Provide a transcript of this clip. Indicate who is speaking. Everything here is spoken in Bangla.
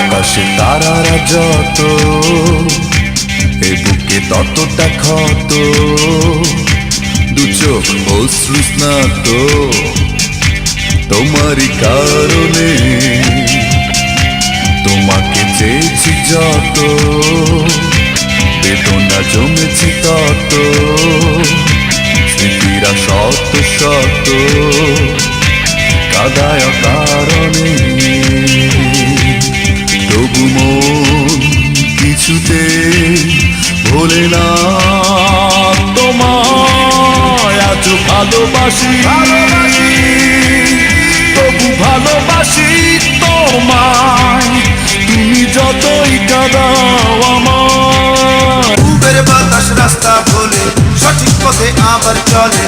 Speaker 1: আকাশে তারারা যত এ বুকে ততটা ক্ষত। দু চোখ অশ্রু স্নাত, তোমারই কারণে তোমাকে চেয়েছি যত। বেদনা জমেছি তত, স্মৃতিরা শত শত। কিছুতে ভোলে না তোমায় আজ ভালোবাসি। তবু ভালোবাসি তোমায়, তুমি যতই কাদাও আমার
Speaker 2: উবের বাতাস রাস্তা ভোলে, সঠিক পথে আবার চলে।